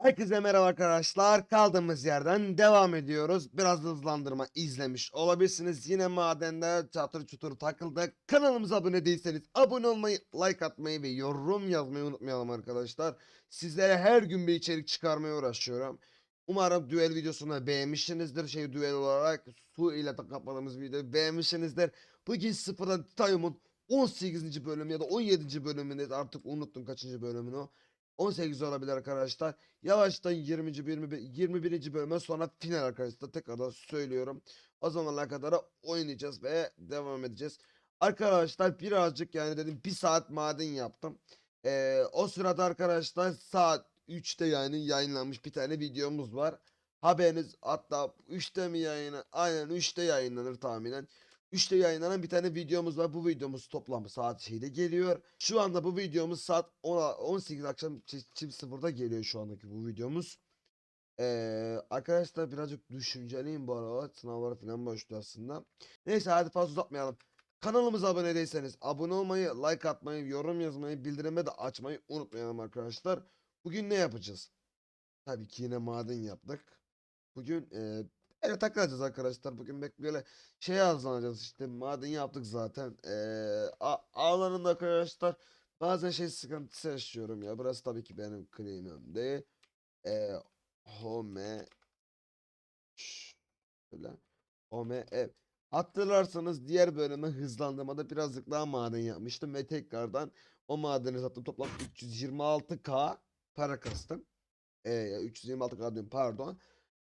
Herkese merhaba arkadaşlar. Kaldığımız yerden devam ediyoruz. Biraz hızlandırma izlemiş olabilirsiniz. Yine madende çatır çutur takıldık. Kanalımıza abone değilseniz abone olmayı, like atmayı ve yorum yazmayı unutmayalım arkadaşlar. Sizlere her gün bir içerik çıkarmaya uğraşıyorum. Umarım düel videosunu beğenmişsinizdir. Şey düel olarak su ile kapatmadığımız videoyu beğenmişsinizdir. Bugün sıfırdan Titanium'un 18. bölümü ya da 17. bölümündeyiz. Artık unuttum kaçıncı bölümünü. 18 olabilir arkadaşlar. Yavaştan 20. 21. 21. bölüme sonra final arkadaşlar. Tekrardan söylüyorum. O zamanlar kadar oynayacağız ve devam edeceğiz. Arkadaşlar birazcık yani dedim bir saat maden yaptım. Ee, o sırada arkadaşlar saat 3'te yani yayınlanmış bir tane videomuz var. Haberiniz hatta 3'te mi yayını? Aynen 3'te yayınlanır tahminen. 3'te yayınlanan bir tane videomuz var. Bu videomuz toplam saat şeyde geliyor. Şu anda bu videomuz saat 10'a 18 akşam çi- çift sıfırda geliyor şu andaki bu videomuz. Ee, arkadaşlar birazcık düşünceliyim bu arada. Sınavlara falan başlıyor aslında. Neyse hadi fazla uzatmayalım. Kanalımıza abone değilseniz abone olmayı, like atmayı, yorum yazmayı, bildirimi de açmayı unutmayalım arkadaşlar. Bugün ne yapacağız? Tabii ki yine maden yaptık. Bugün e, evet takılacağız arkadaşlar. Bugün böyle şey hazırlanacağız işte maden yaptık zaten. E, a- alanında arkadaşlar bazen şey sıkıntısı yaşıyorum ya. Burası tabii ki benim claim'im değil. E, home şöyle home ev. Hatırlarsanız diğer bölümü hızlandırmada birazcık daha maden yapmıştım ve tekrardan o madeni sattım. Toplam 326k para kastım. E, 326k diyorum pardon.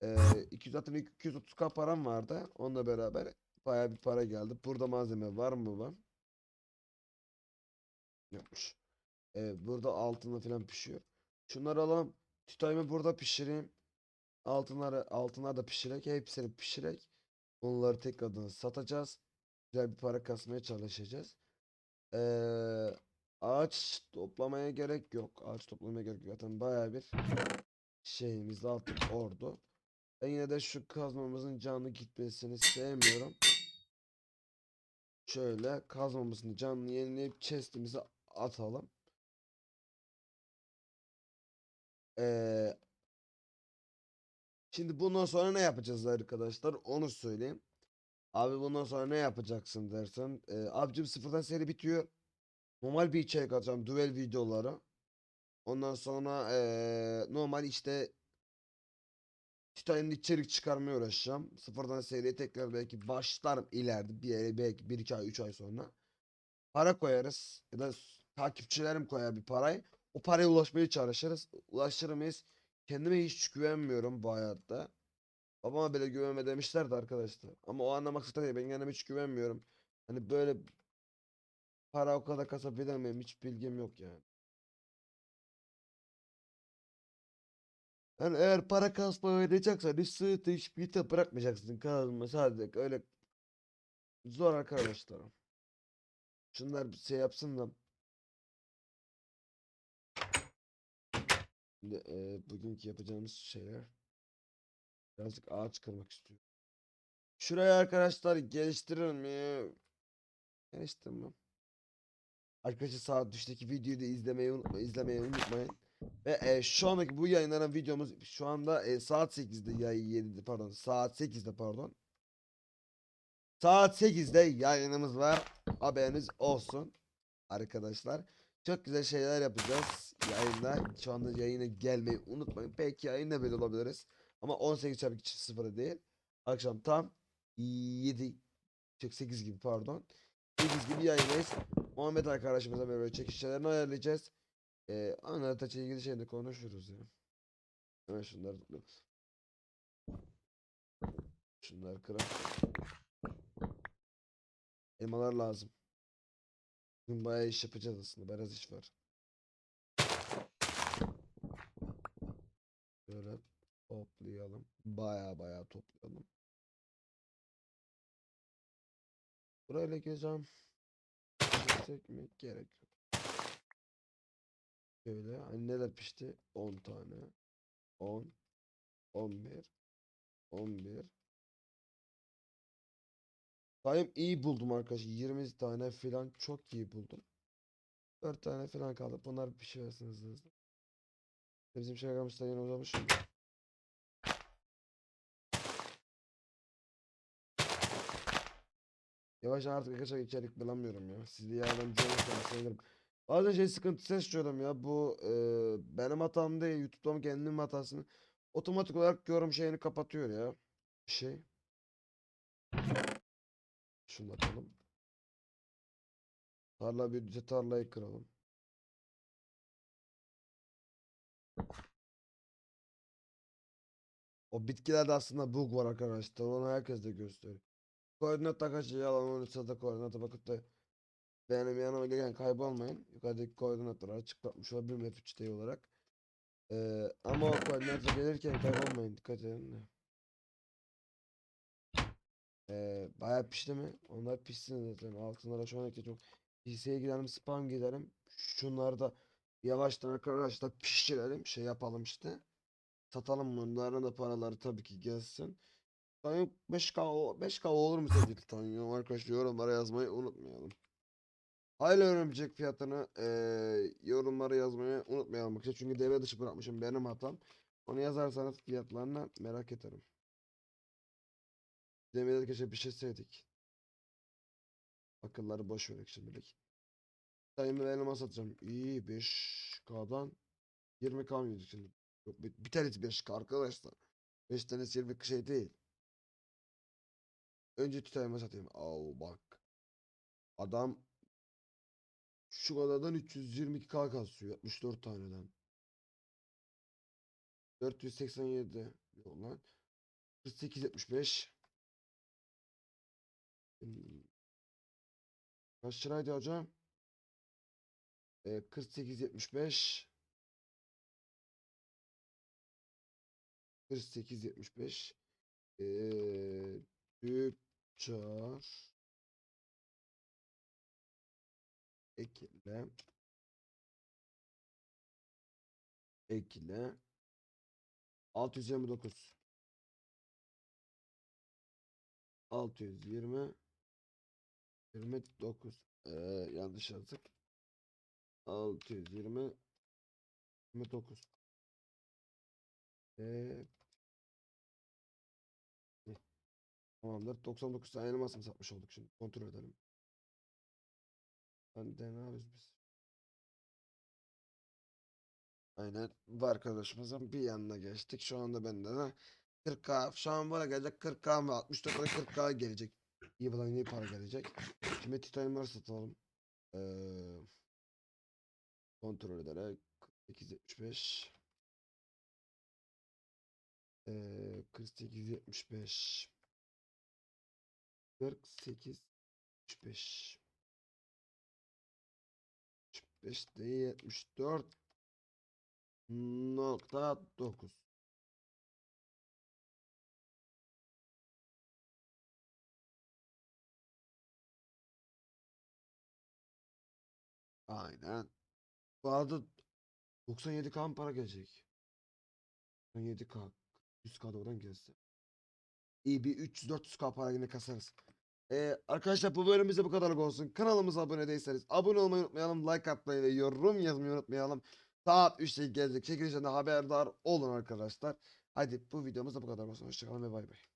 Ee, 200 zaten 230k param vardı. Onunla beraber bayağı bir para geldi. Burada malzeme var mı var? Yokmuş. Ee, burada altınla falan pişiyor. Şunları alalım. Titanyumu burada pişireyim. Altınları altınlar da pişirek. Hepsini pişirek. Onları tekrardan satacağız. Güzel bir para kasmaya çalışacağız. Ee, ağaç toplamaya gerek yok. Ağaç toplamaya gerek yok. Zaten bayağı bir şeyimiz artık ordu. Yine de şu kazmamızın canlı gitmesini sevmiyorum. Şöyle kazmamızın canlı yenileyip chestimize atalım. Ee, şimdi bundan sonra ne yapacağız arkadaşlar? Onu söyleyeyim. Abi bundan sonra ne yapacaksın dersen. E, abicim sıfırdan seri bitiyor. Normal bir içerik atacağım. Duel videoları. Ondan sonra eee, normal işte Titanic'in içerik çıkarmaya uğraşacağım. Sıfırdan seriye tekrar belki başlarım ileride bir yere belki 1 2 ay 3 ay sonra. Para koyarız ya da takipçilerim koyar bir parayı. O paraya ulaşmaya çalışırız. Ulaşır mıyız? Kendime hiç güvenmiyorum bu hayatta. Babama bile güvenme demişlerdi arkadaşlar. Ama o anlamak istemiyor. Ben kendime hiç güvenmiyorum. Hani böyle para o kadar kasabilir miyim? Hiç bilgim yok yani. Yani eğer para kasmayı ödeyeceksen hiç sığıtı hiç bir bırakmayacaksın kazma sadece öyle zor arkadaşlar. Şunlar bir şey yapsın da. Şimdi, e, bugünkü yapacağımız şeyler birazcık ağaç kırmak istiyorum. Şurayı arkadaşlar geliştirir mi? Geliştirmem. Arkadaşlar sağ düşteki videoyu da izlemeyi unutmayın, izlemeyi unutmayın. Ve e, şu andaki bu yayınlanan videomuz şu anda e, saat 8'de yayın 7'de pardon saat 8'de pardon. Saat 8'de yayınımız var. Haberiniz olsun arkadaşlar. Çok güzel şeyler yapacağız yayında. Şu anda yayına gelmeyi unutmayın. Belki yayında böyle olabiliriz. Ama 18 çarpı 2 0 değil. Akşam tam 7 8 gibi pardon. 8 gibi yayındayız. Muhammed arkadaşımıza böyle çekişlerini ayarlayacağız. Ee, anlataçla ilgili şeyde konuşuruz ya. Hemen şunları tıklayalım. Şunları kıralım. Elmalar lazım. Bugün bayağı iş yapacağız aslında. Biraz iş var. Şöyle toplayalım. Bayağı bayağı toplayalım. Burayla gezeceğim. Geçsek mi? Gerek. Şöyle hani neler pişti? 10 tane. 10 11 11 Sayım iyi buldum arkadaşlar. 20 tane falan çok iyi buldum. 4 tane falan kaldı. Bunlar pişiversin hızlı. Bizim şakamızda yine uzamış. Yavaş artık kaçak içerik bulamıyorum ya. Siz de yardımcı olursanız sevinirim. Bazen şey sıkıntısı yaşıyorum ya. Bu e, benim hatam değil. YouTube'da kendim hatasını. Otomatik olarak yorum şeyini kapatıyor ya. Şey. Şunu atalım. Tarla bir tarlayı kıralım. O bitkilerde aslında bug var arkadaşlar. Onu herkes de gösteriyor. Koordinat takacı yalan olursa da koordinata bakıp da benim yanıma gelen kaybolmayın. Yukarıdaki koordinatları açıklatmış olabilirim F3D olarak. Ee, ama o koordinata gelirken kaybolmayın. Dikkat edin. Ee, bayağı pişti mi? Onlar pişsin zaten. Altınlara şu an çok PC'ye gidelim spam gidelim. Şunları da yavaştan arkadaşlar pişirelim. Şey yapalım işte. Satalım bunların da paraları tabii ki gelsin. Titanium 5K, o- 5K olur mu sence Titanium? Arkadaşlar yorumlara yazmayı unutmayalım. Hala örümcek fiyatını eee yorumlara yazmayı unutmayalım. Çünkü devre dışı bırakmışım benim hatam. Onu yazarsanız fiyatlarını merak ederim. Demeyi keşke bir sevdik. Akılları boş verek şimdilik. Titanium'u elime satacağım. İyi 5K'dan 20K mı yedik şimdi? Yok bir, bir tanesi 5K arkadaşlar. 5 tanesi 20 şey değil. Önce titanyuma satayım. Al bak. Adam şu kadardan 322k kasıyor. 64 taneden. 487 yok lan. 4875 Hmm. Kaç liraydı hocam? Ee, 4875 4875 Eee Tüccar ekle. Ekle. 629 620 29 ee, yanlış yazdık. 620 29 ee, Tamamdır. 99 tane elmas mı satmış olduk şimdi? Kontrol edelim. Ben de ne yapıyoruz biz? Aynen. Bu arkadaşımızın bir yanına geçtik. Şu anda bende de 40k. Şu an bana gelecek 40k mı? 64 40k gelecek. İyi bulan iyi para gelecek. Şimdi titanyumları satalım. Ee, kontrol ederek 4875 ee, 4875 48 75 75 değil 74 nokta 9 Aynen. Bu arada 97k mı para gelecek. 97k 100k da oradan gelse. İyi bir 300-400k para yine kasarız. Ee, arkadaşlar bu bölüm bize bu kadarlık olsun. Kanalımıza abone değilseniz abone olmayı unutmayalım. Like atmayı ve yorum yazmayı unutmayalım. Saat 3'te gelecek çekilişten de haberdar olun arkadaşlar. Hadi bu videomuz da bu kadar olsun. Hoşçakalın ve bay bay.